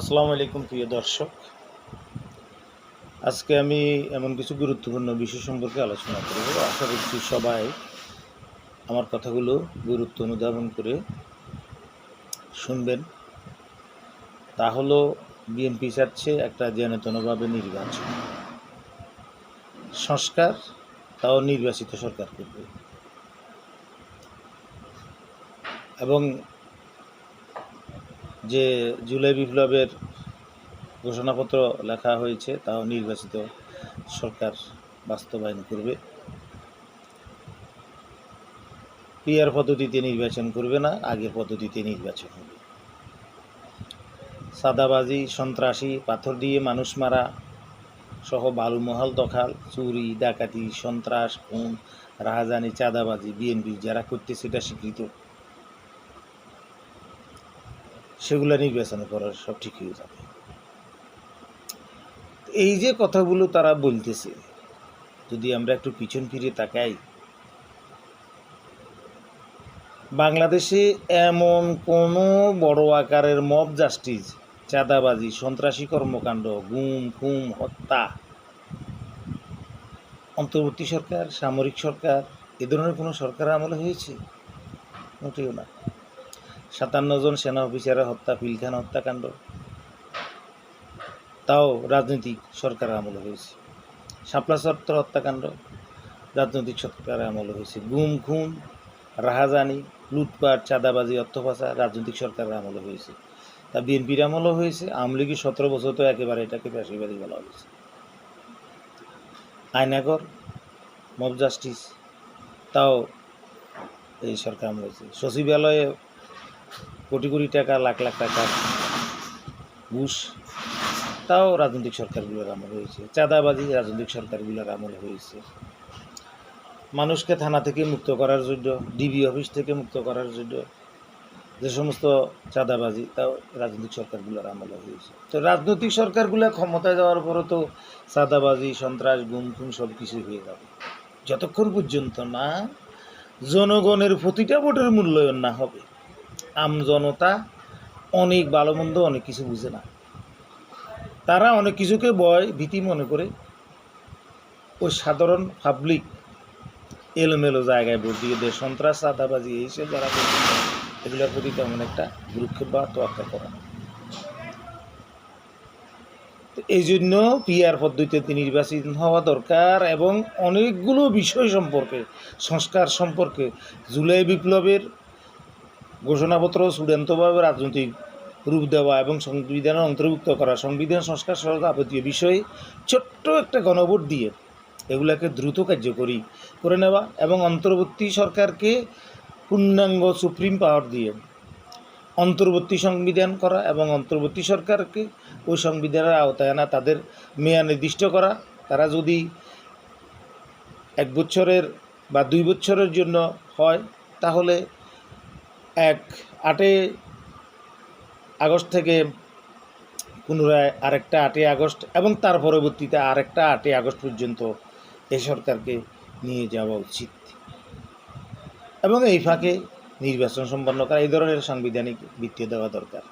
আসসালামু আলাইকুম, প্রিয় দর্শক। আজকে আমি এমন কিছু গুরুত্বপূর্ণ বিষয় সম্পর্কে আলোচনা করব। আশা করছি সবাই আমার কথাগুলো গুরুত্ব অনুধাবন করে শুনবেন। তা হলো বিএনপি চাচ্ছে একটা জেনতনভাবে নির্বাচন। সংস্কার, তাও নির্বাচিত সরকার করবে এবং যে জুলাই বিপ্লবের ঘোষণাপত্র লেখা হয়েছে, তাও নির্বাচিত সরকার বাস্তবায়ন করবে। পিয়ার পদ্ধতিতে নির্বাচন করবে না, আগের পদ্ধতিতে নির্বাচন হবে। সাদাবাজি, সন্ত্রাসী, পাথর দিয়ে মানুষ মারা সহ বালুমহাল দখাল, চুরি, ডাকাতি, সন্ত্রাস, খুন, রাহাজানি, চাঁদাবাজি, বিএনপি যারা করতে সেটা স্বীকৃত। সেগুলো নির্বাচন করার সব ঠিক হয়ে যাবে। এই যে কথাগুলো তারা বলতেছে, যদি আমরা একটু পিছন ফিরে তাকাই, বাংলাদেশে এমন কোনো বড় আকারের মব জাস্টিস চাঁদাবাজি, সন্ত্রাসী কর্মকাণ্ড, গুম খুম হত্যা, অন্তর্বর্তী সরকার, সামরিক সরকার, এ ধরনের কোনো সরকার আমলে হয়েছে? মোটেও না। সাতান্ন জন সেনা অফিসারের হত্যা পিলখান হত্যাকাণ্ড। তাও রাজনৈতিক সরকার আমলে হয়েছে। শাপলা চত্বর হত্যাকাণ্ড রাজনৈতিক সরকারের আমলে হয়েছে। গুম, খুন, রাহাজানি, লুটপাট, চাঁদাবাজি, অর্থপাচার রাজনৈতিক সরকারের আমলে হয়েছে। তা বিএনপির আমলও হয়েছে। আওয়ামী লীগের সতেরো বছর তো একেবারে এটাকে পেশিবাদী বলা হয়েছে। আয়নাগর, মব জাস্টিস, তাও এই সরকার আমল হয়েছে। সচিবালয়ে কোটি কোটি টাকা, লাখ লাখ টাকা ঘুষ। তাও রাজনৈতিক সরকারগুলোর আমল হয়েছে। চাঁদাবাজি রাজনৈতিক সরকারগুলোর আমল হয়েছে। মানুষকে থানা থেকে মুক্ত করার জন্য, ডিবি অফিস থেকে মুক্ত করার জন্য যে সমস্ত চাঁদাবাজি, তাও রাজনৈতিক সরকারগুলোর আমলে হয়েছে। তো রাজনৈতিক সরকারগুলো ক্ষমতায় যাওয়ার পরও তো চাঁদাবাজি, সন্ত্রাস, গুম খুন সব কিছুই হয়ে যাবে। যতক্ষণ পর্যন্ত না জনগণের প্রতিটা ভোটের মূল্যায়ন না হবে আমজনতা অনেক ভালো মন্দ অনেক কিছু বুঝে না। তারা অনেক কিছুকে ভয়, ভীতি মনে করে। ওই সাধারণ পাবলিক এলোমেলো জায়গায় ভোট দিয়ে দেয়। সন্ত্রাস, চাঁদাবাজি, এইসব যারা এগুলোর প্রতি তেমন একটা গুরুক্ষেপ বা তোয়াক্কা করে না। এই জন্য পিআর পদ্ধতিতে নির্বাচিত হওয়া দরকার এবং অনেকগুলো বিষয় সম্পর্কে, সংস্কার সম্পর্কে, জুলাই বিপ্লবের ঘোষণাপত্র চূড়ান্তভাবে রাজনৈতিক রূপ দেওয়া এবং সংবিধানে অন্তর্ভুক্ত করা, সংবিধান সংস্কার সহ যাবতীয় বিষয়ে ছোট্ট একটা গণভোট দিয়ে এগুলাকে দ্রুত কার্যকরী করে নেওয়া এবং অন্তর্বর্তী সরকারকে পূর্ণাঙ্গ সুপ্রিম পাওয়ার দিয়ে অন্তর্বর্তী সংবিধান করা এবং অন্তর্বর্তী সরকারকে ওই সংবিধানের আওতায় আনা, তাদের মেয়া নির্দিষ্ট করা। তারা যদি এক বছরের বা দুই বছরের জন্য হয়, তাহলে এক আটে আগস্ট থেকে পুনরায় আরেকটা আটই আগস্ট এবং তার পরবর্তীতে আরেকটা আটই আগস্ট পর্যন্ত এই সরকারকে নিয়ে যাওয়া উচিত। এবং এই ফাঁকে নির্বাচন সম্পন্ন করা, এই ধরনের সাংবিধানিক ভিত্তি দেওয়া দরকার।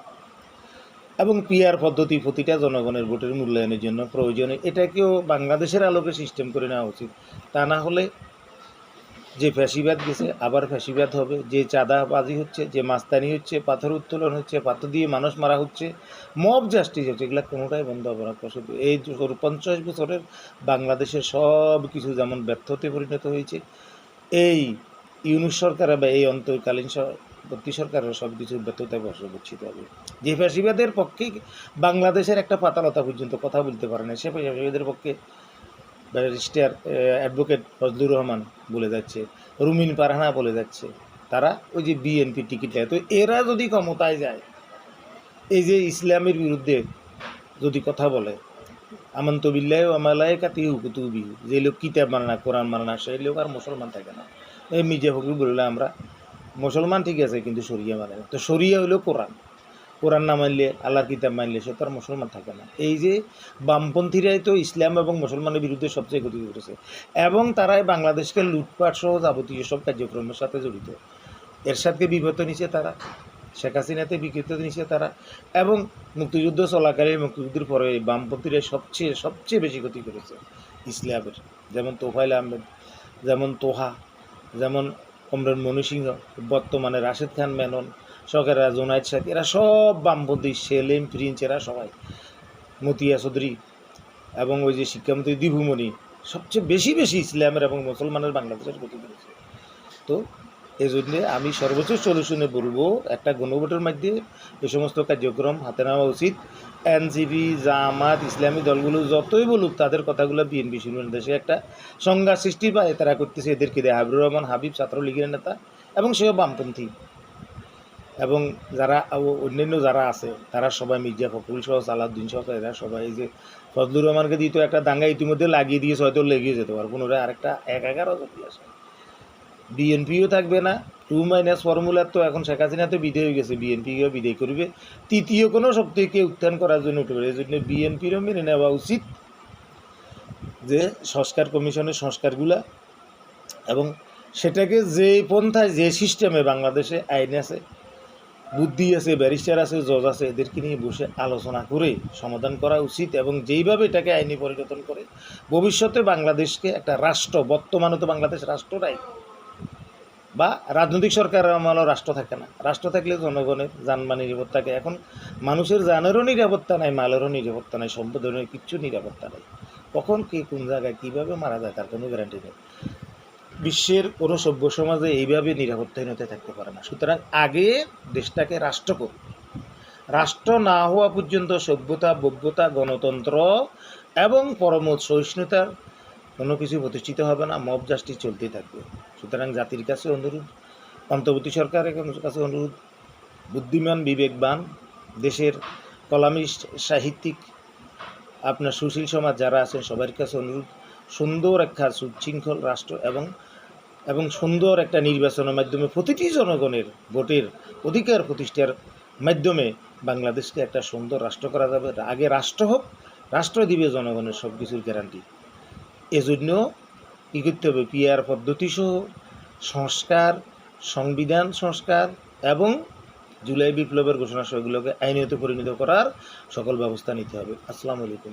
এবং পিআর পদ্ধতি প্রতিটা জনগণের ভোটের মূল্যায়নের জন্য প্রয়োজনে এটাকেও বাংলাদেশের আলোকে সিস্টেম করে নেওয়া উচিত। তা না হলে যে ফ্যাসিবাদ গেছে, আবার ফ্যাসিবাদ হবে। যে চাঁদাবাজি হচ্ছে, যে মাস্তানি হচ্ছে, পাথর উত্তোলন হচ্ছে, পাথর দিয়ে মানুষ মারা হচ্ছে, মব জাস্টিস হচ্ছে, এগুলো কোনোটাই বন্ধ হবে না। শুধু এই পঞ্চাশ বছরের বাংলাদেশের সব কিছু যেমন ব্যর্থতে পরিণত হয়েছে, এই ইউনুস সরকার বা এই অন্তর্কালীন বর্তী সরকারের সব কিছু ব্যর্থতায় বর্ষবচ্ছিত হবে। যে ফ্যাসিবাদের পক্ষে বাংলাদেশের একটা পাতালতা পর্যন্ত কথা বলতে পারে না, সে ফ্যাসিবাদের পক্ষে ব্যারিস্টার অ্যাডভোকেট ফজলুর রহমান বলে যাচ্ছে, রুমিন পারহানা বলে যাচ্ছে, তারা ওই যে বিএনপি টিকিট নেয়। তো এরা যদি ক্ষমতায় যায়, এই যে ইসলামের বিরুদ্ধে যদি কথা বলে, আমন্ত বিল্লাহ আমালায় কাতি হুকুতু বিহু যে লোক কিতাব মানে না, কোরআন মানে না, সেই লোক আর মুসলমান থাকে না। এই মির্জা ফখরুল বললে আমরা, মুসলমান ঠিক আছে, কিন্তু সরিয়া মানে না। তো সরিয়া হইলেও কোরআন। কোরআন না মানলে, আল্লাহর কিতাব মানলে সে তার মুসলমান থাকে না। এই যে বামপন্থীরাই তো ইসলাম এবং মুসলমানের বিরুদ্ধে সবচেয়ে ক্ষতি করেছে। এবং তারাই বাংলাদেশকে লুটপাট সহ যাবতীয় সব কার্যক্রমের সাথে জড়িত। এর সাথে বিপদ নিচ্ছে তারা, শেখ হাসিনাতে বিকৃত নিছে তারা, এবং মুক্তিযুদ্ধ চলাকালীন মুক্তিযুদ্ধের পরে এই বামপন্থীরা সবচেয়ে সবচেয়ে বেশি ক্ষতি করেছে ইসলামের। যেমন তোফাইল আহমেদ, যেমন তোহা, যেমন কমরেড মনি সিংহ, বর্তমানে রাশেদ খান মেনন শখেরা জোনায়দ শেখ এরা সব বামপন্থী, সেলিম, প্রিন্স, এরা সবাই। মতিয়া চৌধুরী এবং ওই যে শিক্ষামন্ত্রী দীপুমণি, সবচেয়ে বেশি বেশি ইসলামের এবং মুসলমানের বাংলাদেশের ক্ষতি করেছে। তো এই জন্যে আমি সর্বোচ্চ সলিউশনে বলব, একটা গণভোটের মধ্যে এই সমস্ত কার্যক্রম হাতে নেওয়া উচিত। এনসিপি জামাত, ইসলামী দলগুলো যতই বলুক, তাদের কথাগুলো বিএনপি শুনবেন দেশে একটা সংজ্ঞা সৃষ্টি পায় তারা করতেছে, এদেরকে দেয় হাবিবুর রহমান, হাবিব, ছাত্রলীগের নেতা এবং সেও বামপন্থী। এবং যারা অন্যান্য যারা আছে, তারা সবাই মির্জা ফখরুল সহ সালাউদ্দিন সহ এরা সবাই যে ফজলুর রহমানকে দিয়ে তো একটা দাঙ্গা ইতিমধ্যে লাগিয়ে দিয়েছে, হয়তো লেগে যেতে পারে। পুনরায় আরেকটা এক এগারো যদি আসে। বিএনপিও থাকবে না, টু মাইনাস ফর্মুলার তো এখন শেখ হাসিনা তো বিদায় হয়ে গেছে বিএনপিও বিদায় করবে। তৃতীয় কোনো শক্তিকে উত্থান করার জন্য উঠে পারে এই জন্য বিএনপিরও মেনে নেওয়া উচিত যে সংস্কার কমিশনের সংস্কারগুলা এবং সেটাকে যে পন্থায়, যে সিস্টেমে বাংলাদেশে আইন আছে বুদ্ধি আছে, ব্যারিস্টার আছে, জজ আছে, এদেরকে নিয়ে বসে আলোচনা করে সমাধান করা উচিত এবং যেইভাবে এটাকে আইনি পরিবর্তন করে, ভবিষ্যতে বাংলাদেশকে একটা রাষ্ট্র, বর্তমানে তো বাংলাদেশ রাষ্ট্র নাই, বা রাজনৈতিক সরকার আমলও রাষ্ট্র থাকে না। রাষ্ট্র থাকলে জনগণের যানবাহন নিরাপদ থাকে। এখন মানুষের জানেরও নিরাপত্তা নাই, মালেরও নিরাপত্তা নাই, সম্পদের কিচ্ছু নিরাপত্তা নাই। কখন কে কোন জায়গায় কীভাবে মারা যায় তার কোনো গ্যারান্টি নেই। বিশ্বের কোনো সভ্য সমাজে এইভাবে নিরাপত্তাহীনতা থাকতে পারে না। সুতরাং আগে দেশটাকে রাষ্ট্র করুন। রাষ্ট্র না হওয়া পর্যন্ত সভ্যতা ভব্যতা গণতন্ত্র এবং পরম সহিষ্ণুতার কোনো কিছু প্রতিষ্ঠিত হবে না মব জাস্টিস চলতেই থাকবে। সুতরাং জাতির কাছে অনুরোধ, অন্তর্বর্তী সরকারের কাছে অনুরোধ, বুদ্ধিমান, বিবেকবান, দেশের কলামিস্ট সাহিত্যিক, আপনার সুশীল সমাজ যারা আছেন সবার কাছে অনুরোধ সুন্দর একটা সুশৃঙ্খল রাষ্ট্র এবং এবং সুন্দর একটা নির্বাচনের মাধ্যমে প্রতিটি জনগণের ভোটের অধিকার প্রতিষ্ঠার মাধ্যমে বাংলাদেশকে একটা সুন্দর রাষ্ট্র করা যাবে। আগে রাষ্ট্র হোক, রাষ্ট্র দিবে জনগণের সব কিছুর গ্যারান্টি এজন্য কী করতে হবে পিআর পদ্ধতি সহ সংস্কার, সংবিধান সংস্কার এবং জুলাই বিপ্লবের ঘোষণা সহ এগুলোকে আইনত পরিণত করার সকল ব্যবস্থা নিতে হবে। আসসালামু আলাইকুম।